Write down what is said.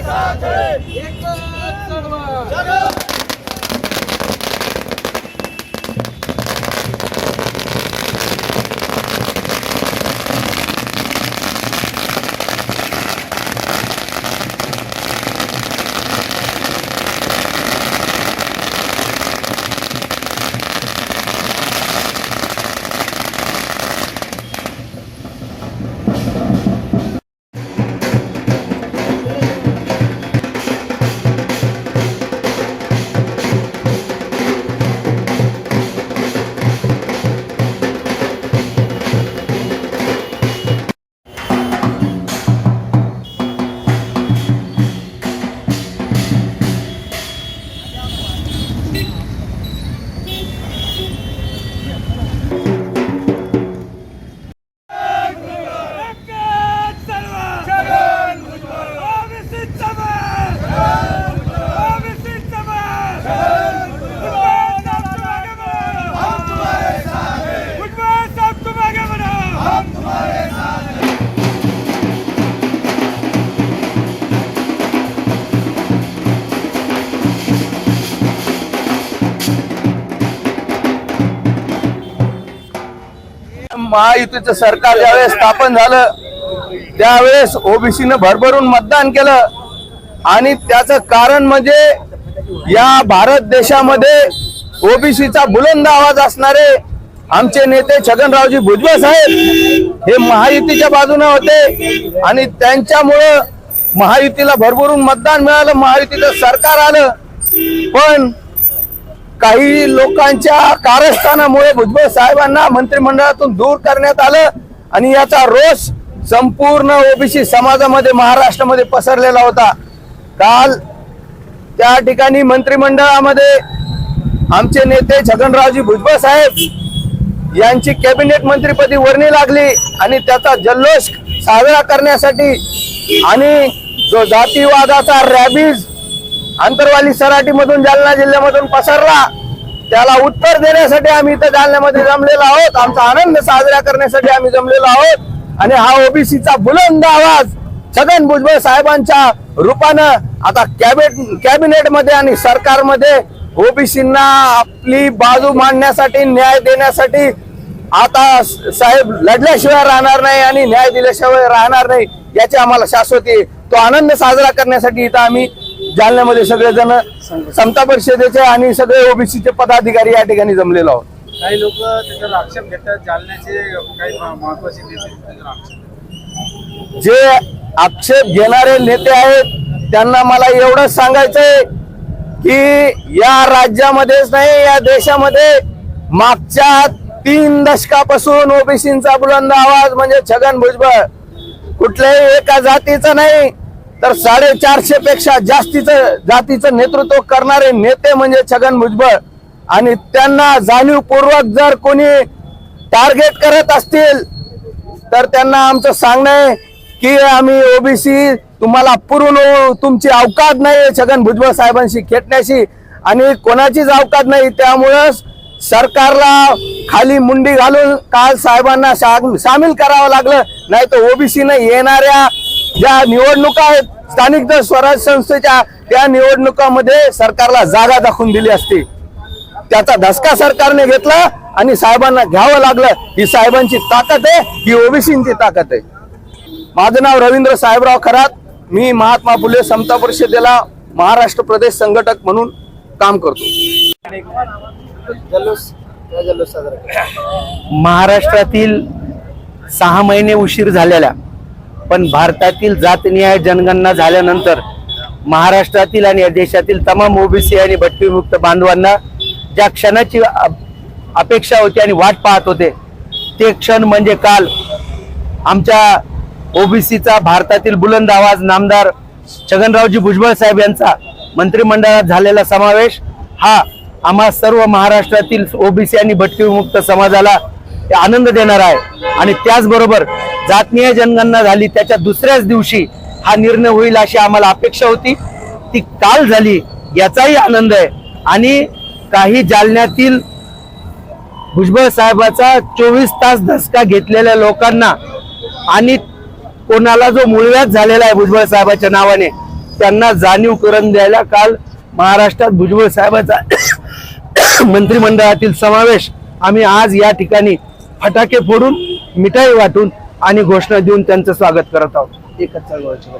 एकच चळवळ महायुतीचं सरकार ज्यावेळेस स्थापन झालं त्यावेळेस ओबीसीनं भरभरून मतदान केलं. आणि त्याचं कारण म्हणजे या भारत देशामध्ये ओबीसीचा बुलंद आवाज असणारे आमचे नेते छगनरावजी भुजबळ साहेब हे महायुतीच्या बाजूने होते. आणि त्यांच्यामुळं महायुतीला भरभरून मतदान मिळालं महायुतीचं सरकार आलं. पण काही लोकांच्या कारस्थानामुळे भुजबळ साहेबांना मंत्रिमंडळातून दूर करण्यात आलं आणि याचा रोष संपूर्ण ओबीसी समाजामध्ये महाराष्ट्रामध्ये पसरलेला होता. काल त्या ठिकाणी मंत्रिमंडळामध्ये आमचे नेते छगनरावजी भुजबळ साहेब यांची कॅबिनेट मंत्रीपदी वर्णी लागली आणि त्याचा जल्लोष साजरा करण्यासाठी आणि जो जातीवादाचा रॅबीज आंतरवाली सराटीमधून जालना जिल्ह्यामधून पसरला त्याला उत्तर देण्यासाठी आम्ही इथं जालन्यामध्ये जमलेलो आहोत आमचा आनंद साजरा करण्यासाठी आम्ही जमलेलो आहोत आणि हा ओबीसीचा बुलंद आवाज छगन भुजबळ साहेबांच्या रूपानं आता कॅबिनेट कॅबिनेटमध्ये आणि सरकारमध्ये ओबीसींना आपली बाजू मांडण्यासाठी न्याय देण्यासाठी आता साहेब लढल्याशिवाय राहणार नाही आणि न्याय दिल्याशिवाय राहणार नाही याची आम्हाला शाश्वती आहे. तो आनंद साजरा करण्यासाठी इथं आम्ही जालन्यामध्ये सगळेजण समता परिषदेचे आणि सगळे ओबीसीचे पदाधिकारी या ठिकाणी जमलेलो आहोत. काही लोक त्याच्यावर आक्षेप घेतात. जालन्याचे काही महत्त्वाचे नेते जे आक्षेप घेणारे नेते आहेत त्यांना मला एवढंच सांगायचंय की या राज्यामध्येच नाही या देशामध्ये मागच्या तीन दशकापासून ओबीसींचा बुलंद आवाज म्हणजे छगन भुजबळ. कुठल्याही एका जातीचं नाही तर साडेचारशे पेक्षा जास्तीचं जातीचं नेतृत्व करणारे नेते म्हणजे छगन भुजबळ. आणि त्यांना जाणीवपूर्वक जर कोणी टार्गेट करत असतील तर त्यांना आमचं सांगणं आहे की आम्ही ओबीसी तुम्हाला पुरून तुमची अवकाद नाही छगन भुजबळ साहेबांशी खेटण्याशी आणि कोणाचीच अवकाद नाही त्यामुळंच सरकारला खाली मुंडी घालून काल साहेबांना सामील करावं लागलं. नाही तर ओबीसीनं येणाऱ्या ज्या निवडणुका आहेत स्थानिक स्वराज संस्थेच्या त्या निवडणुकामध्ये सरकारला जागा दाखवून दिली असती. त्याचा धसका सरकारने घेतला आणि साहेबांना घ्यावं लागलं. ही साहेबांची ताकद आहे ही ओबीसींची ताकद आहे. माझं नाव रवींद्र साहेबराव खरात. मी महात्मा फुले समता परिषदेला महाराष्ट्र प्रदेश संघटक म्हणून काम करतो. जल्लोष? महाराष्ट्रातील सहा महिने उशीर झालेल्या पण भारतातील जातनिहाय जनगणना झाल्यानंतर महाराष्ट्रातील आणि या देशातील तमाम ओबीसी आणि भटकीमुक्त बांधवांना ज्या क्षणाची अपेक्षा होती आणि वाट पाहत होते ते क्षण म्हणजे काल आमच्या ओबीसीचा भारतातील बुलंद आवाज नामदार छगनरावजी भुजबळ साहेब यांचा मंत्रिमंडळात झालेला समावेश हा आम्हा सर्व महाराष्ट्रातील ओबीसी आणि भटकीमुक्त समाजाला ते आनंद देणार आहे. आणि त्याचबरोबर जातनीय जनगणना झाली त्याच्या दुसऱ्याच दिवशी हा निर्णय होईल अशी आम्हाला अपेक्षा होती. ती काल झाली याचाही आनंद आहे. आणि काही जालन्यातील भुजबळ साहेबाचा चोवीस तास धसका घेतलेल्या लोकांना आणि कोणाला जो मुळव्याध झालेला आहे भुजबळ साहेबाच्या नावाने त्यांना जाणीव करून द्यायला काल महाराष्ट्रात भुजबळ साहेबाचा मंत्रिमंडळातील समावेश आम्ही आज या ठिकाणी फटाके फोडून मिठाई वाटून आणि घोषणा देऊन त्यांचं स्वागत करत आहोत. एकच चळवळची